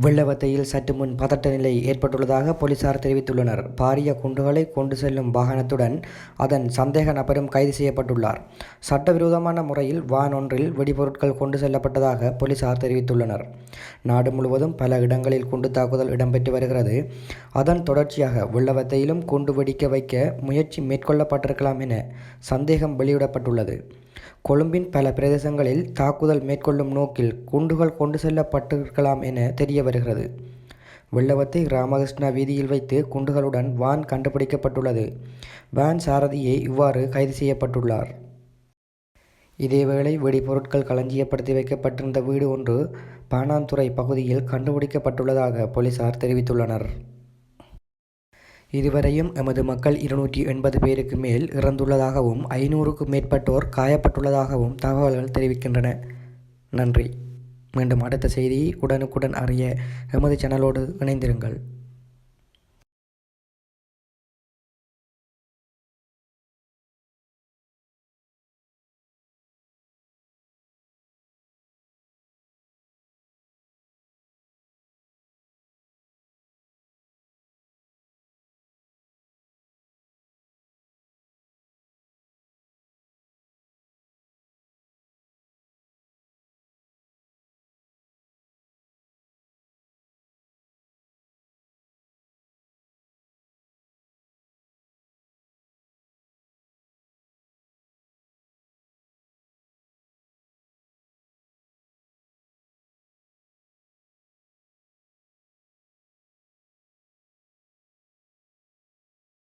வெள்ளவத்தையில் சற்று முன் பதட்ட நிலை ஏற்பட்டுள்ளதாக போலீசார் தெரிவித்துள்ளனர். பாரிய குண்டுகளை கொண்டு செல்லும் வாகனத்துடன் அதன் சந்தேக நபரும் கைது செய்யப்பட்டுள்ளார். சட்டவிரோதமான முறையில் வான் ஒன்றில் வெடிபொருட்கள் கொண்டு செல்லப்பட்டதாக போலீசார் தெரிவித்துள்ளனர். நாடு முழுவதும் பல இடங்களில் குண்டு தாக்குதல் இடம்பெற்று வருகிறது. அதன் தொடர்ச்சியாக வெள்ளவத்தையிலும் குண்டு வெடிக்க வைக்க முயற்சி மேற்கொள்ளப்பட்டிருக்கலாம் என சந்தேகம் வெளியிடப்பட்டுள்ளது. கொழும்பின் பல பிரதேசங்களில் தாக்குதல் மேற்கொள்ளும் நோக்கில் குண்டுகள் கொண்டு செல்லப்பட்டிருக்கலாம் என தெரிய வருகிறது வெள்ளவத்தை ராமகிருஷ்ணா வீதியில் வைத்து குண்டுகளுடன் வான் கண்டுபிடிக்கப்பட்டுள்ளது. வான் சாரதியே இவ்வாறு கைது செய்யப்பட்டுள்ளார். இதேவேளை வெடிபொருட்கள் களஞ்சியப்படுத்தி வைக்கப்பட்டிருந்த வீடு ஒன்று பாணாந்துறை பகுதியில் கண்டுபிடிக்கப்பட்டுள்ளதாக போலீசார் தெரிவித்துள்ளனர். இதுவரையும் எமது மக்கள் இருநூற்றி எண்பது பேருக்கு மேல் இறந்துள்ளதாகவும் ஐநூறுக்கும் மேற்பட்டோர் காயப்பட்டுள்ளதாகவும் தகவல்கள் தெரிவிக்கின்றன. நன்றி. மீண்டும் அடுத்த செய்தியை உடனுக்குடன் அறிய எமது சேனலோடு இணைந்திருங்கள்.